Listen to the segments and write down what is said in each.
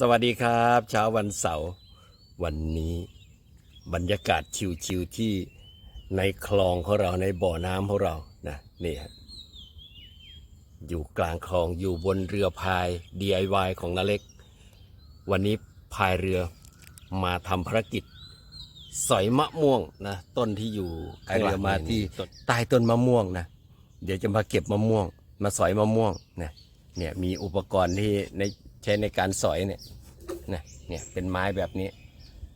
สวัสดีครับเช้าวันเสาร์วันนี้บรรยากาศชิวๆที่ในคลองของเราในบ่อน้ำของเรานะนี่ฮะอยู่กลางคลองอยู่บนเรือพาย DIY ของนาเล็ก วันนี้พายเรือมาทำภารกิจ สอยมะม่วงนะต้นที่อยู่พายเรือมาที่ใต้ต้นมะม่วงนะเดี๋ยวจะมาเก็บมะม่วง มาสอยมะม่วงนะเนี่ยมีอุปกรณ์ที่ใน ใช้ในการสอยเนี่ยนะเนี่ยเป็นไม้แบบนี้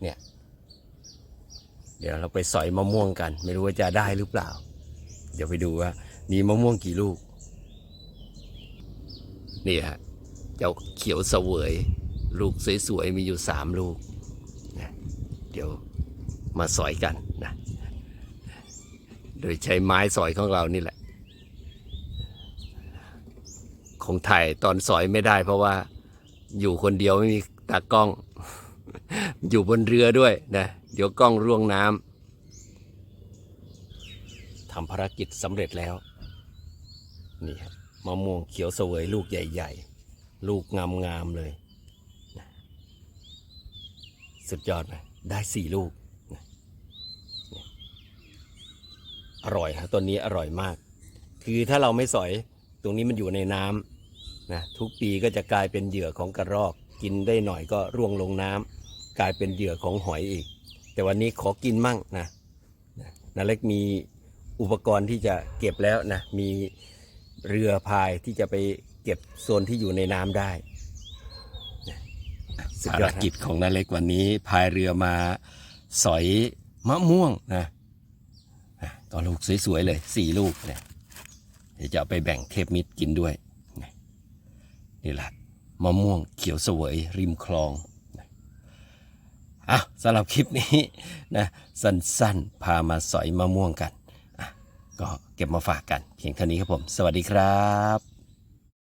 เนี่ยเดี๋ยวเราไปสอยมะม่วงกัน ไม่รู้ว่าจะได้หรือเปล่า เดี๋ยวไปดูว่า มีมะม่วงกี่ลูก นี่ฮะเจ้าเขียวเสวย ลูกสวยๆมีอยู่สามลูกนะเดี๋ยวมาสอยกันนะโดยใช้ไม้สอยของเรานี่แหละคงถ่ายตอนสอยไม่ได้เพราะว่า อยู่คนเดียวไม่มีตากล้อง อยู่บนเรือด้วยนะเดี๋ยวกล้องร่วงน้ำทำภารกิจสำเร็จแล้ว นี่ครับมะม่วงเขียวเสวยลูกใหญ่ ๆ ลูกงามๆเลย สุดยอดไหมได้สี่ลูก อร่อยฮะต้นนี้อร่อยมาก คือถ้าเราไม่สอยตรงนี้มันอยู่ในน้ำ นะทุกปีก็จะกลายเป็นเหยื่อของกระรอก กินได้หน่อยก็ร่วงลงน้ำกลายเป็นเหยื่อของหอยอีก แต่วันนี้ขอกินมั่งนะนาเล็กมีอุปกรณ์ที่จะเก็บแล้วนะมีเรือพายที่จะไปเก็บโซนที่อยู่ในน้ำได้ภารกิจของนาเล็กวันนี้พายเรือมาสอยมะม่วงนะนะก็ลูกสวยๆเลยสี่ลูกเนี่ยเดี๋ยวจะเอาไปแบ่งเทพมิตรกินด้วย นี่แหละมะม่วงเขียวเสวยริมคลองอะสำหรับคลิปนี้นะสั้นๆ พามาสอยมะม่วงกัน ก็เก็บมาฝากกันเพียงเท่านี้ครับผม สวัสดีครับ